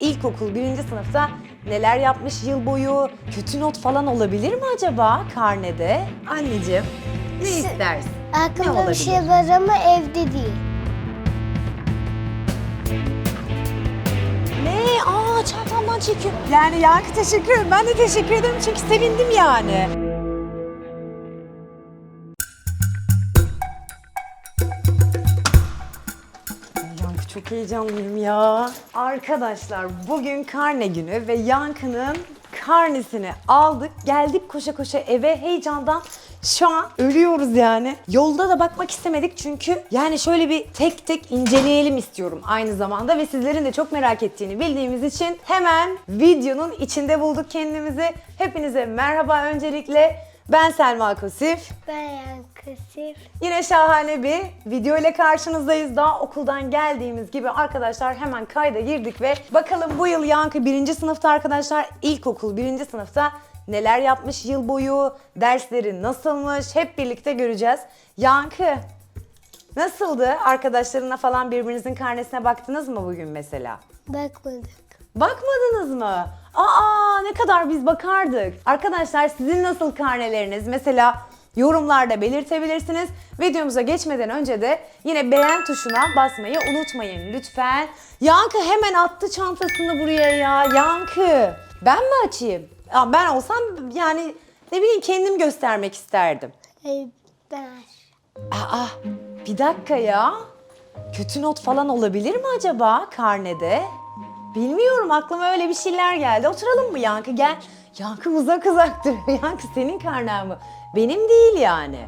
İlkokul birinci sınıfta neler yapmış yıl boyu? Kötü not falan olabilir mi acaba karnede? Anneciğim ne istersin? Ne Aklımda bir şey var ama evde değil. Ne? Aa çantamdan çekiyor. Yani Yankı teşekkür ederim. Ben de teşekkür ederim çünkü sevindim yani. Çok heyecanlıyım ya. Arkadaşlar bugün karne günü ve Yankı'nın karnesini aldık. Geldik koşa koşa eve heyecandan şu an ölüyoruz yani. Yolda da bakmak istemedik çünkü yani şöyle bir tek tek inceleyelim istiyorum aynı zamanda ve sizlerin de çok merak ettiğini bildiğimiz için hemen videonun içinde bulduk kendimizi. Hepinize merhaba öncelikle. Ben Selma Kosif. Ben kısır. Yine şahane bir video ile karşınızdayız. Daha okuldan geldiğimiz gibi arkadaşlar hemen kayda girdik ve bakalım bu yıl Yankı birinci sınıfta arkadaşlar ilkokul birinci sınıfta neler yapmış yıl boyu, dersleri nasılmış hep birlikte göreceğiz. Yankı nasıldı? Arkadaşlarına falan birbirinizin karnesine baktınız mı bugün mesela? Bakmadık. Bakmadınız mı? Aa ne kadar biz bakardık. Arkadaşlar sizin nasıl karneleriniz? Mesela yorumlarda belirtebilirsiniz. Videomuza geçmeden önce de yine beğen tuşuna basmayı unutmayın lütfen. Yankı hemen attı çantasını buraya ya. Yankı. Ben mi açayım? Ya ben olsam yani ne bileyim kendim göstermek isterdim. Ben. Aa bir dakika ya. Kötü not falan olabilir mi acaba karnede? Bilmiyorum aklıma öyle bir şeyler geldi. Oturalım mı Yankı gel. Yankı uzak uzak duruyor. Yankı senin karnen mi? Benim değil yani.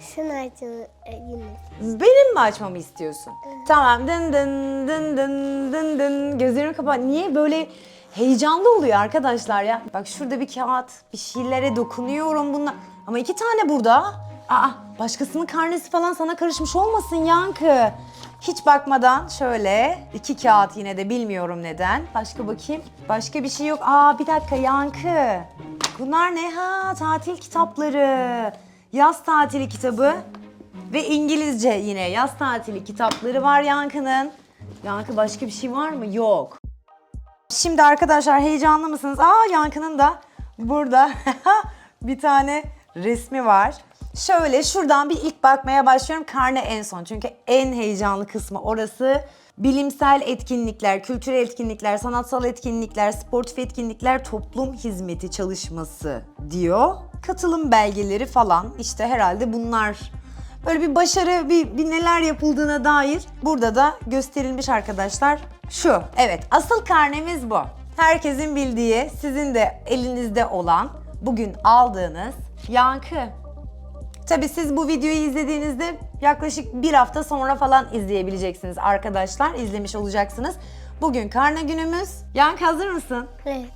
Sen açın e. Benim mi açmamı istiyorsun? Tamam dın dın dın dın dın dın. Gözlerimi kapat. Niye böyle heyecanlı oluyor arkadaşlar ya? Bak şurada bir kağıt, bir şeylere dokunuyorum bunlar. Ama iki tane burada. Aa başkasının karnesi falan sana karışmış olmasın Yankı. Hiç bakmadan şöyle iki kağıt yine de bilmiyorum neden. Başka bakayım. Başka bir şey yok. Aa bir dakika Yankı. Bunlar ne ha? Tatil kitapları. Yaz tatili kitabı. Ve İngilizce yine yaz tatili kitapları var Yankı'nın. Yankı başka bir şey var mı? Yok. Şimdi arkadaşlar heyecanlı mısınız? Aa Yankı'nın da burada bir tane resmi var. Şöyle şuradan bir ilk bakmaya başlıyorum. Karne en son. Çünkü en heyecanlı kısmı orası. Bilimsel etkinlikler, kültürel etkinlikler, sanatsal etkinlikler, sportif etkinlikler, toplum hizmeti çalışması diyor. Katılım belgeleri falan işte herhalde bunlar Böyle bir başarı, bir, bir neler yapıldığına dair burada da gösterilmiş arkadaşlar. Şu, evet asıl karnemiz bu. Herkesin bildiği, sizin de elinizde olan, bugün aldığınız yankı. Tabii siz bu videoyu izlediğinizde yaklaşık bir hafta sonra falan izleyebileceksiniz arkadaşlar. İzlemiş olacaksınız. Bugün karne günümüz. Yankı hazır mısın? Evet.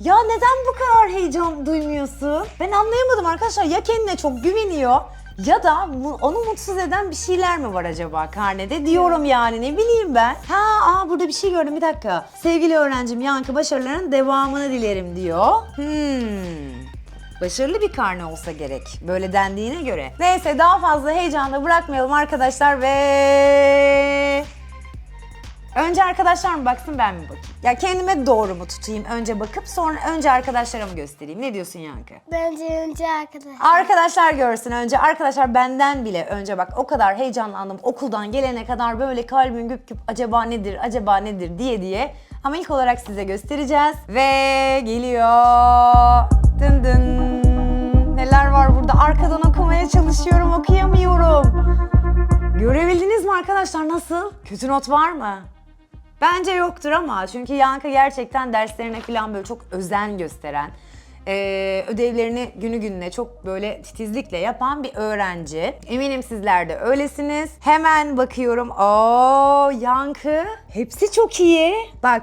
Ya neden bu kadar heyecan duymuyorsun? Ben anlayamadım arkadaşlar. Ya kendine çok güveniyor ya da onu mutsuz eden bir şeyler mi var acaba karnede diyorum yani ne bileyim ben. Ha aa burada bir şey gördüm bir dakika. Sevgili öğrencim Yankı başarılarının devamını dilerim diyor. Hmm. Başarılı bir karne olsa gerek. Böyle dendiğine göre. Neyse daha fazla heyecanla bırakmayalım arkadaşlar ve Önce arkadaşlar mı baksın ben mi bakayım? Ya kendime doğru mu tutayım önce bakıp sonra önce arkadaşlara mı göstereyim? Ne diyorsun Yankı? Bence önce arkadaş. Arkadaşlar görsün önce. Arkadaşlar benden bile önce bak o kadar heyecanlandım. Okuldan gelene kadar böyle kalbim güp güp acaba nedir, acaba nedir diye diye. Ama ilk olarak size göstereceğiz. Ve geliyor. Dın dın. Neler var burada? Arkadan okumaya çalışıyorum, okuyamıyorum. Görebildiniz mi arkadaşlar nasıl? Kötü not var mı? Bence yoktur ama çünkü Yankı gerçekten derslerine falan böyle çok özen gösteren, eee, ödevlerini günü gününe çok böyle titizlikle yapan bir öğrenci. Eminim sizler de öylesiniz. Hemen bakıyorum. Oo Yankı. Hepsi çok iyi. Bak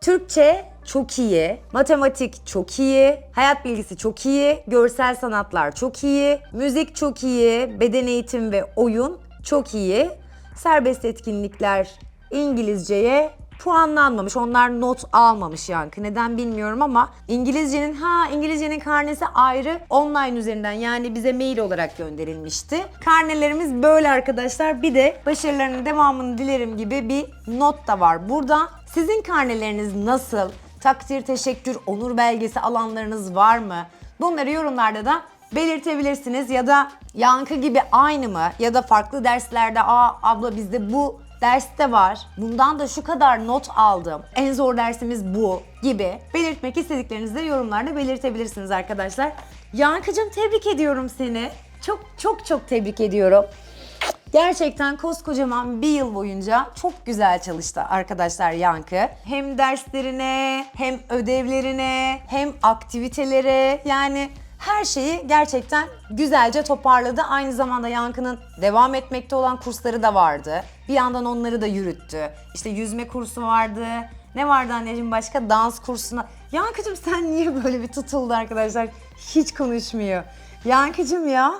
Türkçe çok iyi, matematik çok iyi, hayat bilgisi çok iyi, görsel sanatlar çok iyi, müzik çok iyi, beden eğitim ve oyun çok iyi, serbest etkinlikler İngilizceye puanlanmamış. Onlar not almamış Yankı. Neden bilmiyorum ama İngilizcenin ha İngilizcenin karnesi ayrı online üzerinden yani bize mail olarak gönderilmişti. Karnelerimiz böyle arkadaşlar. Bir de başarılarının devamını dilerim gibi bir not da var burada. Sizin karneleriniz nasıl? Takdir, teşekkür, onur belgesi alanlarınız var mı? Bunları yorumlarda da belirtebilirsiniz ya da yankı gibi aynı mı ya da farklı derslerde aa abla bizde bu derste var. Bundan da şu kadar not aldım. En zor dersimiz bu gibi belirtmek istediklerinizi de yorumlarda belirtebilirsiniz arkadaşlar. Yankıcım tebrik ediyorum seni. Çok çok çok tebrik ediyorum. Gerçekten koskocaman bir yıl boyunca çok güzel çalıştı arkadaşlar Yankı. Hem derslerine, hem ödevlerine, hem aktivitelere yani her şeyi gerçekten güzelce toparladı. Aynı zamanda Yankı'nın devam etmekte olan kursları da vardı. Bir yandan onları da yürüttü. İşte yüzme kursu vardı. Ne vardı anneciğim başka? Dans kursuna. Yankı'cığım sen niye böyle bir tutuldu arkadaşlar? Hiç konuşmuyor. Yankı'cığım ya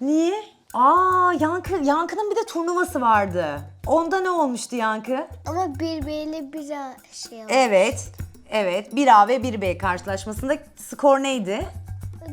niye? Aa Yankı, Yankı'nın bir de turnuvası vardı. Onda ne olmuştu Yankı? Ama birbiriyle bir şey oldu. Evet. Evet. 1A ve 1B karşılaşmasında skor neydi?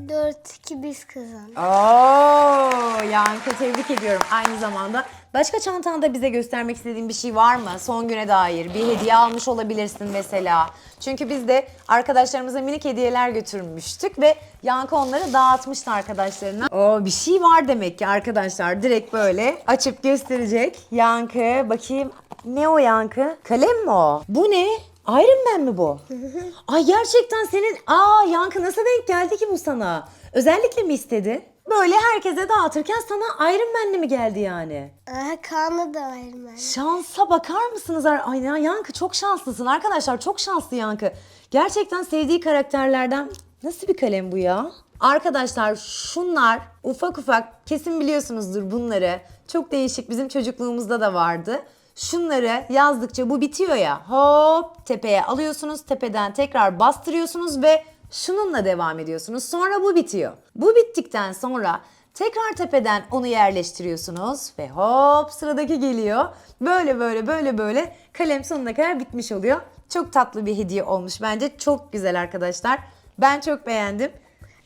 4-2 biz kazandık. Oo, Yankı tebrik ediyorum. Aynı zamanda başka çantanda bize göstermek istediğin bir şey var mı? Son güne dair bir hediye almış olabilirsin mesela. Çünkü biz de arkadaşlarımıza minik hediyeler götürmüştük ve Yankı onları dağıtmıştı arkadaşlarına. Oo, bir şey var demek ki arkadaşlar. Direkt böyle açıp gösterecek. Yankı bakayım. Ne o Yankı? Kalem mi o? Bu ne? Iron Man mi bu? Ay gerçekten senin... Aa Yankı nasıl denk geldi ki bu sana? Özellikle mi istedin? Böyle herkese dağıtırken sana Iron Man'li mi geldi yani? Aha Kaan'a da var ben. Şansa bakar mısınız? Ay ya Yankı çok şanslısın arkadaşlar. Çok şanslı Yankı. Gerçekten sevdiği karakterlerden nasıl bir kalem bu ya? Arkadaşlar şunlar ufak ufak kesin biliyorsunuzdur bunları. Çok değişik bizim çocukluğumuzda da vardı. Şunları yazdıkça bu bitiyor ya hop tepeye alıyorsunuz tepeden tekrar bastırıyorsunuz ve şununla devam ediyorsunuz. Sonra bu bitiyor. Bu bittikten sonra tekrar tepeden onu yerleştiriyorsunuz ve hop sıradaki geliyor. Böyle böyle böyle böyle kalem sonuna kadar bitmiş oluyor. Çok tatlı bir hediye olmuş bence. Çok güzel arkadaşlar. Ben çok beğendim.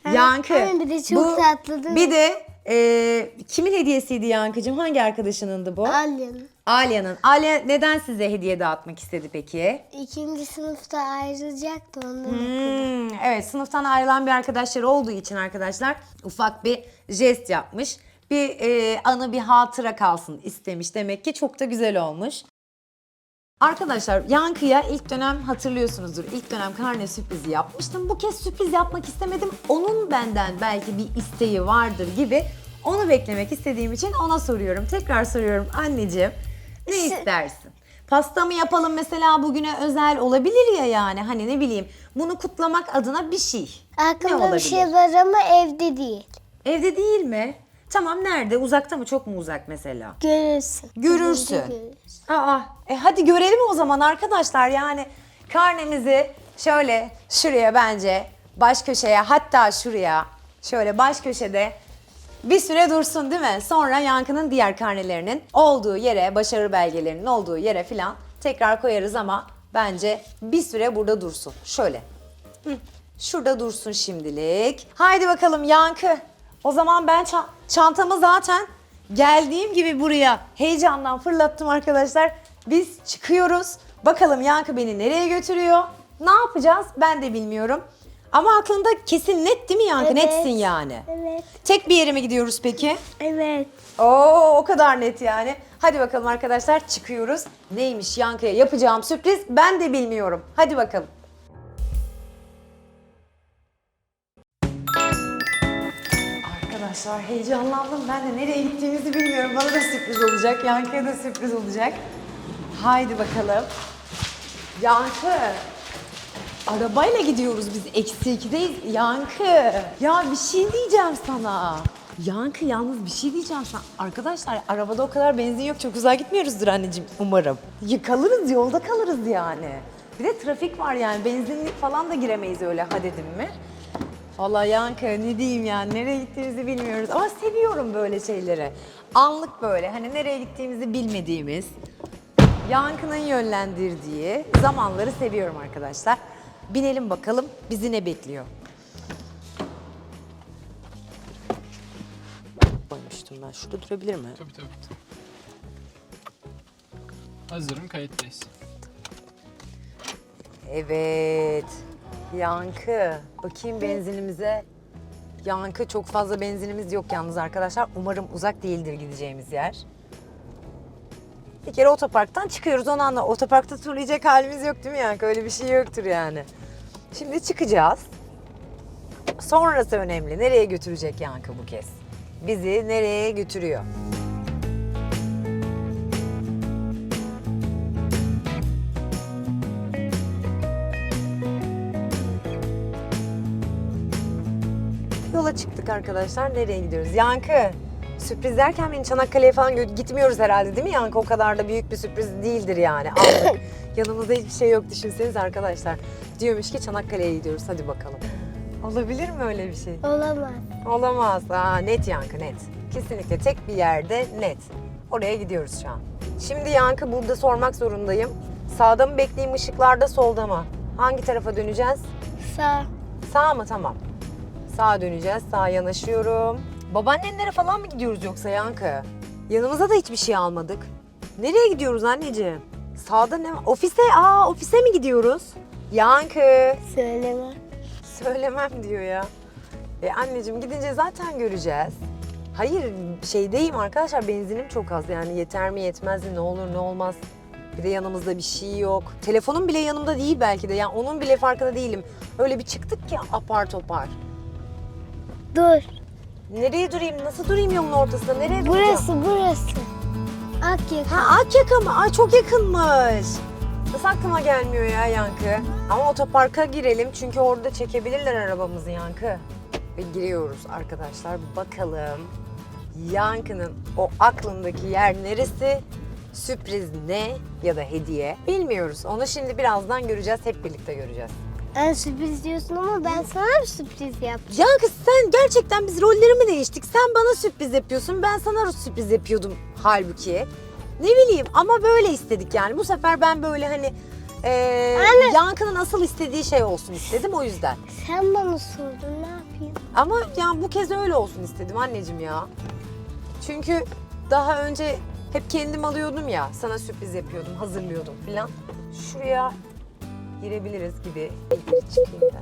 Evet, Yankı. evet, bir de çok tatlı değil mi? Bir de e, kimin hediyesiydi Yankıcığım? Hangi arkadaşınındı bu? Alya'nın. Alya'nın. Alya neden size hediye dağıtmak istedi peki? İkinci sınıfta ayrılacaktı ondan. Hmm, evet sınıftan ayrılan bir arkadaşları olduğu için arkadaşlar ufak bir jest yapmış. Bir e, anı bir hatıra kalsın istemiş demek ki çok da güzel olmuş. Arkadaşlar Yankı'ya ilk dönem hatırlıyorsunuzdur. İlk dönem karne sürprizi yapmıştım. Bu kez sürpriz yapmak istemedim. Onun benden belki bir isteği vardır gibi onu beklemek istediğim için ona soruyorum. Tekrar soruyorum anneciğim ne istersin? Pasta mı yapalım mesela bugüne özel olabilir ya yani hani ne bileyim bunu kutlamak adına bir şey. ne Aklımda olabilir? bir şey var ama evde değil. Evde değil mi? Tamam nerede? Uzakta mı? Çok mu uzak mesela? Görürsün. Görürsün. Evde görürsün. Aa, e hadi görelim o zaman arkadaşlar. Yani karnemizi şöyle şuraya bence baş köşeye hatta şuraya şöyle baş köşede bir süre dursun değil mi? Sonra Yankı'nın diğer karnelerinin olduğu yere, başarı belgelerinin olduğu yere filan tekrar koyarız ama bence bir süre burada dursun. Şöyle. Hı, Şurada dursun şimdilik. Haydi bakalım Yankı. O zaman ben ça- çantamı zaten geldiğim gibi buraya heyecandan fırlattım arkadaşlar. Biz çıkıyoruz. Bakalım Yankı beni nereye götürüyor? Ne yapacağız? Ben de bilmiyorum. Ama aklında kesin net değil mi Yankı? Evet. Netsin yani. Evet. Tek bir yere mi gidiyoruz peki? Evet. Oo o kadar net yani. Hadi bakalım arkadaşlar çıkıyoruz. Neymiş Yankı'ya yapacağım sürpriz ben de bilmiyorum. Hadi bakalım. Arkadaşlar heyecanlandım. Ben de nereye gittiğimizi bilmiyorum. Bana da sürpriz olacak. Yankı'ya da sürpriz olacak. Haydi bakalım. Yankı. Arabayla gidiyoruz biz. Eksi ikideyiz. Yankı. Ya bir şey diyeceğim sana. Yankı yalnız bir şey diyeceğim sana. Arkadaşlar arabada o kadar benzin yok. Çok uzağa gitmiyoruzdur anneciğim umarım. Ya kalırız yolda kalırız yani. Bir de trafik var yani. Benzinlik falan da giremeyiz öyle ha dedim mi? Vallahi Yankı ne diyeyim yani nereye gittiğimizi bilmiyoruz ama seviyorum böyle şeyleri. Anlık böyle hani nereye gittiğimizi bilmediğimiz. Yankı'nın yönlendirdiği zamanları seviyorum arkadaşlar. Binelim bakalım bizi ne bekliyor. Koymuştum ben. Şurada durabilir mi? Tabii tabii. Hazırım kayıttayız. Evet. Yankı. Bakayım benzinimize. Yankı çok fazla benzinimiz yok yalnız arkadaşlar. Umarım uzak değildir gideceğimiz yer. Bir kere otoparktan çıkıyoruz onu anla. Otoparkta turlayacak halimiz yok değil mi Yankı? Öyle bir şey yoktur yani. Şimdi çıkacağız. Sonrası önemli. Nereye götürecek Yankı bu kez? Bizi nereye götürüyor? Yola çıktık arkadaşlar. Nereye gidiyoruz? Yankı. Sürpriz derken beni Çanakkale'ye falan gö- gitmiyoruz herhalde değil mi Yankı? O kadar da büyük bir sürpriz değildir yani. Yanımızda hiçbir şey yok düşünseniz arkadaşlar. Diyormuş ki Çanakkale'ye gidiyoruz. Hadi bakalım. Olabilir mi öyle bir şey? Olamaz. Olamaz. Aa, net Yankı net. Kesinlikle tek bir yerde net. Oraya gidiyoruz şu an. Şimdi Yankı burada sormak zorundayım. Sağda mı bekleyeyim ışıklarda solda mı? Hangi tarafa döneceğiz? Sağ. Sağ mı? Tamam. Sağa döneceğiz. Sağa yanaşıyorum. Babaannenlere falan mı gidiyoruz yoksa Yankı? Yanımıza da hiçbir şey almadık. Nereye gidiyoruz anneciğim? Sağda ne var? Ofise, aa ofise mi gidiyoruz? Yankı. Söyleme. Söylemem diyor ya. E anneciğim gidince zaten göreceğiz. Hayır şeydeyim arkadaşlar benzinim çok az yani yeter mi yetmez mi ne olur ne olmaz. Bir de yanımızda bir şey yok. Telefonum bile yanımda değil belki de yani onun bile farkında değilim. Öyle bir çıktık ki apar topar. Dur. Nereye durayım? Nasıl durayım yolun ortasında? Nereye duracağım? Burası burası. Akyaka. Ha Akyaka mı? Ay çok yakınmış. Nasıl aklıma gelmiyor ya Yankı? Ama otoparka girelim çünkü orada çekebilirler arabamızı Yankı. Ve giriyoruz arkadaşlar. Bakalım Yankı'nın o aklındaki yer neresi? Sürpriz ne ya da hediye bilmiyoruz. Onu şimdi birazdan göreceğiz. Hep birlikte göreceğiz. Ben sürpriz diyorsun ama ben sana bir sürpriz yaptım. Yankı sen gerçekten biz rollerimi değiştik. Sen bana sürpriz yapıyorsun. Ben sana sürpriz yapıyordum halbuki. Ne bileyim ama böyle istedik yani. Bu sefer ben böyle hani eee Anne. Yankı'nın asıl istediği şey olsun istedim o yüzden. Sen bana sordun ne yapayım? Ama yani bu kez öyle olsun istedim anneciğim ya. Çünkü daha önce hep kendim alıyordum ya. Sana sürpriz yapıyordum, hazırlıyordum filan. Şuraya girebiliriz gibi. Bir çıkayım ben.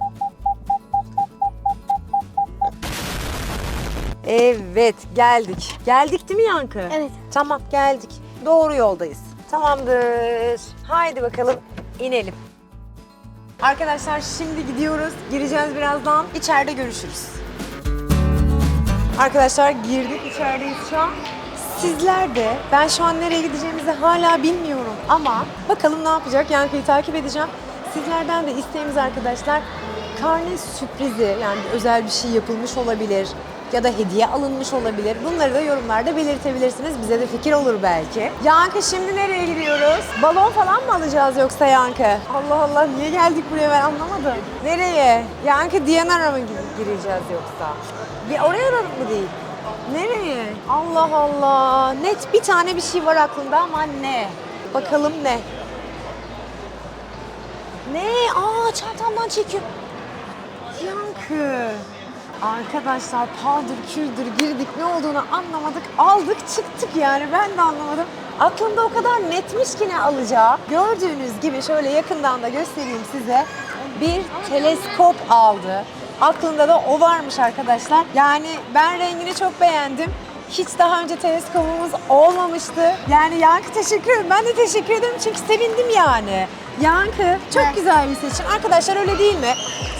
Evet, geldik. Geldik değil mi Yankı? Evet. Tamam, geldik. Doğru yoldayız. Tamamdır. Haydi bakalım inelim. Arkadaşlar şimdi gidiyoruz. Gireceğiz birazdan. İçeride görüşürüz. Arkadaşlar girdik içerideyiz şu an. Sizler de ben şu an nereye gideceğimizi hala bilmiyorum ama bakalım ne yapacak Yankı'yı takip edeceğim. Sizlerden de isteğimiz arkadaşlar karne sürprizi yani özel bir şey yapılmış olabilir ya da hediye alınmış olabilir. Bunları da yorumlarda belirtebilirsiniz. Bize de fikir olur belki. Yankı şimdi nereye gidiyoruz? Balon falan mı alacağız yoksa Yankı? Allah Allah niye geldik buraya ben anlamadım. Nereye? Yankı Diyanara mı gi- gireceğiz yoksa? Bir oraya da mı değil? Nereye? Allah Allah. Net bir tane bir şey var aklımda ama ne? Bakalım ne? Ne? Aa çantamdan çekiyor. Yankı. Arkadaşlar paldır küldür girdik ne olduğunu anlamadık. Aldık çıktık yani ben de anlamadım. Aklımda o kadar netmiş ki ne alacağı. Gördüğünüz gibi şöyle yakından da göstereyim size. Bir teleskop aldı. Aklında da o varmış arkadaşlar. Yani ben rengini çok beğendim. Hiç daha önce teleskopumuz olmamıştı. Yani Yankı teşekkür ederim. Ben de teşekkür ederim çünkü sevindim yani. Yankı çok güzel bir seçim. Arkadaşlar öyle değil mi?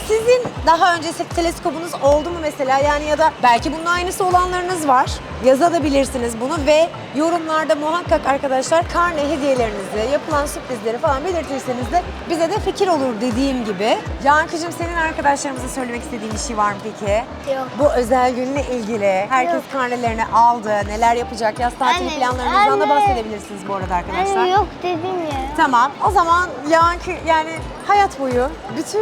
Sizin daha önce teleskopunuz oldu mu mesela yani ya da belki bunun aynısı olanlarınız var. Yazabilirsiniz bunu ve yorumlarda muhakkak arkadaşlar karne hediyelerinizi, yapılan sürprizleri falan belirtirseniz de bize de fikir olur dediğim gibi. Yankıcığım senin arkadaşlarımıza söylemek istediğin bir şey var mı peki? Yok. Bu özel günle ilgili herkes Yok. karnelerini aldı, neler yapacak, yaz tatili Anne, planlarınızdan da anne. bahsedebilirsiniz bu arada arkadaşlar. Anne yok dedim ya. Tamam. O zaman Yankı yani hayat boyu bütün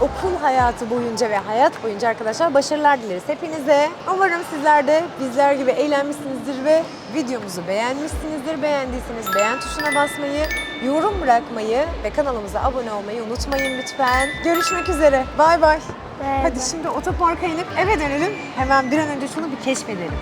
okul hayatı boyunca ve hayat boyunca arkadaşlar başarılar dileriz hepinize. Umarım sizler de bizler gibi eğlenmişsinizdir ve videomuzu beğenmişsinizdir. Beğendiyseniz beğen tuşuna basmayı, yorum bırakmayı ve kanalımıza abone olmayı unutmayın lütfen. Görüşmek üzere. Bay bay. Hadi şimdi otoparka inip eve dönelim. Hemen bir an önce şunu bir keşfedelim.